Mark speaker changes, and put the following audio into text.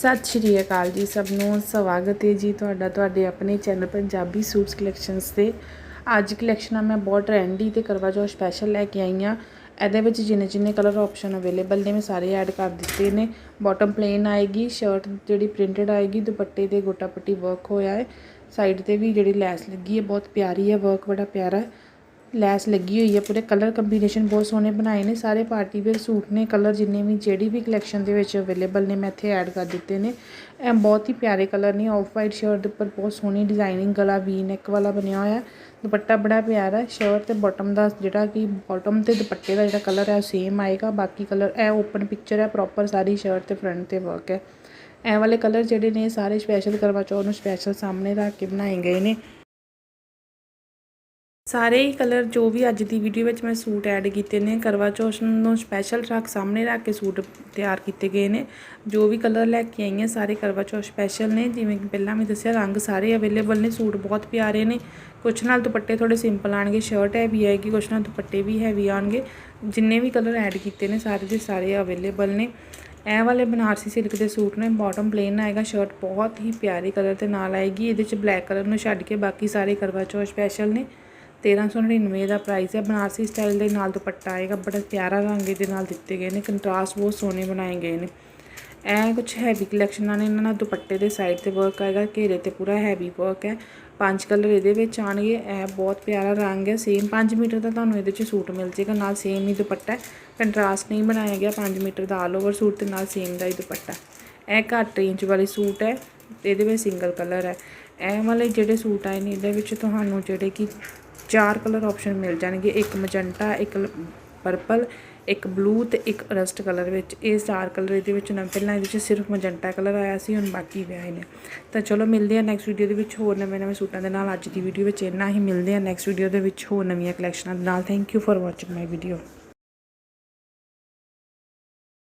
Speaker 1: ਸਤਿ ਸ਼੍ਰੀ ਅਕਾਲ ਜੀ ਸਭ ਨੂੰ, ਸਵਾਗਤ ਹੈ ਜੀ ਤੁਹਾਡਾ, ਤੁਹਾਡੇ ਆਪਣੇ ਚੈਨਲ ਪੰਜਾਬੀ ਸੂਟਸ ਕਲੈਕਸ਼ਨਸ ਤੇ। ਅੱਜ ਕਲੈਕਸ਼ਨਾਂ ਮੈਂ ਬਹੁਤ ਟ੍ਰੈਂਡੀ ਤੇ ਕਰਵਾ ਚੌਥ ਸਪੈਸ਼ਲ ਲੈ ਕੇ ਆਈ ਹਾਂ। ਇਹਦੇ ਵਿੱਚ ਜਿੰਨੇ ਜਿੰਨੇ ਕਲਰ ਆਪਸ਼ਨ ਅਵੇਲੇਬਲ ਨੇ, ਮੈਂ ਸਾਰੇ ਐਡ ਕਰ ਦਿੱਤੇ ਨੇ। ਬਾਟਮ ਪਲੇਨ ਆਏਗੀ ਸ਼ਰਟ ਜਿਹੜੀ ਪ੍ਰਿੰਟਡ ਆਏਗੀ, ਦੁਪੱਟੇ ਤੇ ਗੋਟਾ ਪੱਟੀ ਵਰਕ ਹੋਇਆ ਹੈ। ਸਾਈਡ ਤੇ ਵੀ ਜਿਹੜੀ ਲੈਸ ਲੱਗੀ ਹੈ, ਬਹੁਤ ਪਿਆਰੀ ਹੈ ਵਰਕ ਬੜਾ ਪਿਆਰਾ ਹੈ। ਲੈਸ ਲੱਗੀ ਹੋਈ ਹੈ, ਪੂਰੇ ਕਲਰ ਕੰਬੀਨੇਸ਼ਨ ਬਹੁਤ ਸੋਹਣੇ ਬਣਾਏ ਨੇ, ਸਾਰੇ ਪਾਰਟੀ ਵੇਅਰ ਸੂਟ ਨੇ ਕਲਰ ਜਿੰਨੇ ਵੀ, ਜਿਹੜੀ ਵੀ ਕਲੈਕਸ਼ਨ ਦੇ ਵਿੱਚ ਅਵੇਲੇਬਲ ਨੇ, ਮੈਂ ਇੱਥੇ ਐਡ ਕਰ ਦਿੱਤੇ ਨੇ। ਇਹ ਬਹੁਤ ਹੀ ਪਿਆਰੇ ਕਲਰ ਨੇ ਆਫ ਵਾਈਟ ਸ਼ਰਟ ਦੇ ਉੱਪਰ ਬਹੁਤ ਸੋਹਣੀ ਡਿਜ਼ਾਈਨਿੰਗ ਗਲਾ ਵੀ ਨੈਕ ਵਾਲਾ ਬਣਿਆ ਹੋਇਆ ਦੁਪੱਟਾ ਬੜਾ ਪਿਆਰਾ ਹੈ ਸ਼ਰਟ ਤੇ ਬਾਟਮ ਦਾ ਜਿਹੜਾ ਕਿ ਬਾਟਮ ਤੇ ਦੁਪੱਟੇ ਦਾ ਜਿਹੜਾ ਕਲਰ ਹੈ ਸੇਮ ਆਏਗਾ, ਬਾਕੀ ਕਲਰ ਇਹ ਓਪਨ ਪਿਕਚਰ ਹੈ ਪ੍ਰੋਪਰ ਸਾਰੀ ਸ਼ਰਟ ਤੇ ਫਰੰਟ ਤੇ ਵਰਕ ਹੈ। ਇਹ ਵਾਲੇ ਕਲਰ ਜਿਹੜੇ ਨੇ ਸਾਰੇ ਸਪੈਸ਼ਲ ਕਰਵਾ ਚੌਥ ਨੂੰ ਸਪੈਸ਼ਲ ਸਾਹਮਣੇ ਰੱਖ ਕੇ ਬਣਾਏ ਗਏ ਨੇ। ਸਾਰੇ ਹੀ ਕਲਰ ਜੋ ਵੀ ਅੱਜ ਦੀ ਵੀਡੀਓ ਵਿੱਚ ਮੈਂ ਸੂਟ ਐਡ ਕੀਤੇ ਨੇ, ਕਰਵਾ ਚੌਥ ਨੂੰ ਸਪੈਸ਼ਲ ਰੱਖ ਸਾਹਮਣੇ ਰੱਖ ਕੇ ਸੂਟ ਤਿਆਰ ਕੀਤੇ ਗਏ ਨੇ। ਜੋ ਵੀ ਕਲਰ ਲੈ ਕੇ ਆਈ ਹਾਂ ਸਾਰੇ ਕਰਵਾ ਚੌਥ ਸਪੈਸ਼ਲ ਨੇ। ਜਿਵੇਂ ਕਿ ਪਹਿਲਾਂ ਮੈਂ ਦੱਸਿਆ, ਰੰਗ ਸਾਰੇ ਅਵੇਲੇਬਲ ਨੇ ਸੂਟ ਬਹੁਤ ਪਿਆਰੇ ਨੇ। ਕੁਛ ਨਾਲ ਦੁਪੱਟੇ ਥੋੜੇ ਸਿੰਪਲ ਆਣਗੇ ਸ਼ਰਟ ਹੈਵੀ ਆਏਗੀ, ਕੁਛ ਨਾਲ ਦੁਪੱਟੇ ਵੀ ਹੈਵੀ ਆਣਗੇ ਜਿੰਨੇ ਵੀ ਕਲਰ ਐਡ ਕੀਤੇ ਨੇ, ਸਾਰੇ ਦੇ ਸਾਰੇ ਅਵੇਲੇਬਲ ਨੇ। ਇਹ ਵਾਲੇ ਬਨਾਰਸੀ ਸਿਲਕ ਦੇ ਸੂਟ ਨੇ ਬਾਟਮ ਪਲੇਨ ਆਏਗਾ ਸ਼ਰਟ ਬਹੁਤ ਹੀ ਪਿਆਰੀ ਕਲਰ ਦੇ ਨਾਲ ਆਏਗੀ। ਇਹਦੇ ਚ ਬਲੈਕ ਕਲਰ ਨੂੰ ਛੱਡ ਕੇ ਬਾਕੀ ਸਾਰੇ ਕਰਵਾ ਚੌਥ ਸਪੈਸ਼ਲ ਨੇ। 1399 ਦਾ ਪ੍ਰਾਈਸ ਹੈ। ਬਨਾਰਸੀ ਸਟਾਈਲ ਦੇ ਨਾਲ ਦੁਪੱਟਾ ਆਏਗਾ। ਬੜਾ ਪਿਆਰਾ ਰੰਗ ਇਹਦੇ ਨਾਲ ਦਿੱਤੇ ਗਏ ਨੇ। ਕੰਟਰਾਸਟ ਬਹੁਤ ਸੋਹਣੇ ਬਣਾਏ ਗਏ ਨੇ। ਇਹ ਕੁਝ ਹੈਵੀ ਕਲੈਕਸ਼ਨਾਂ ਨੇ। ਇਹਨਾਂ ਨਾਲ ਦੁਪੱਟੇ ਦੇ ਸਾਈਡ ਤੇ ਵਰਕ ਆਏਗਾ। ਘੇਰੇ ਤੇ ਪੂਰਾ ਹੈਵੀ ਵਰਕ ਹੈ। ਪੰਜ ਕਲਰ ਇਹਦੇ ਵਿੱਚ ਆਣਗੇ ਇਹ ਬਹੁਤ ਪਿਆਰਾ ਰੰਗ ਹੈ। ਸੇਮ 5 ਮੀਟਰ ਦਾ ਤੁਹਾਨੂੰ ਇਹਦੇ ਵਿੱਚ ਸੂਟ ਮਿਲ ਜੇਗਾ ਨਾਲ ਸੇਮ ਹੀ ਦੁਪੱਟਾ ਕੰਟਰਾਸਟ ਨਹੀਂ ਬਣਾਇਆ ਗਿਆ। 5 ਮੀਟਰ ਦਾ ਆਲ ਓਵਰ ਸੂਟ ਤੇ ਨਾਲ ਸੇਮ ਦਾ ਹੀ ਦੁਪੱਟਾ ਇਹ ਘੱਟ ਰੇਂਜ ਵਾਲੇ ਸੂਟ ਹੈ। ਇਹਦੇ ਵਿੱਚ ਸਿੰਗਲ ਕਲਰ ਹੈ। ਇਹ ਵਾਲੇ ਜਿਹੜੇ ਸੂਟ ਆਏ ਨੇ, ਇਹਦੇ ਵਿੱਚ ਤੁਹਾਨੂੰ ਜਿਹੜੇ ਕਿ ਚਾਰ ਕਲਰ ਆਪਸ਼ਨ ਮਿਲ ਜਾਣਗੇ। ਇੱਕ ਮਜੰਟਾ, ਇੱਕ ਪਰਪਲ ਇੱਕ ਬਲੂ ਤੇ ਇੱਕ ਰਸਟ ਕਲਰ ਵਿੱਚ। ਇਹ ਚਾਰ ਕਲਰ ਇਹਦੇ ਵਿੱਚ ਨਾ, ਪਹਿਲਾਂ ਇਹਦੇ ਵਿੱਚ ਸਿਰਫ ਮਜੰਟਾ ਕਲਰ ਆਇਆ ਸੀ, ਹੁਣ ਬਾਕੀ ਵੀ ਆਏ ਨੇ। ਤਾਂ ਚਲੋ ਮਿਲਦੇ ਆ ਨੈਕਸਟ ਵੀਡੀਓ ਦੇ ਵਿੱਚ ਹੋਰ ਨਵੇਂ ਨਵੇਂ ਸੂਟਾਂ ਦੇ ਨਾਲ। ਅੱਜ ਦੀ ਵੀਡੀਓ ਵਿੱਚ ਇੰਨਾ ਹੀ। ਮਿਲਦੇ ਆ ਨੈਕਸਟ ਵੀਡੀਓ ਦੇ ਵਿੱਚ ਹੋਰ ਨਵੀਆਂ ਕਲੈਕਸ਼ਨਾਂ ਦੇ ਨਾਲ। Thank you for watching my video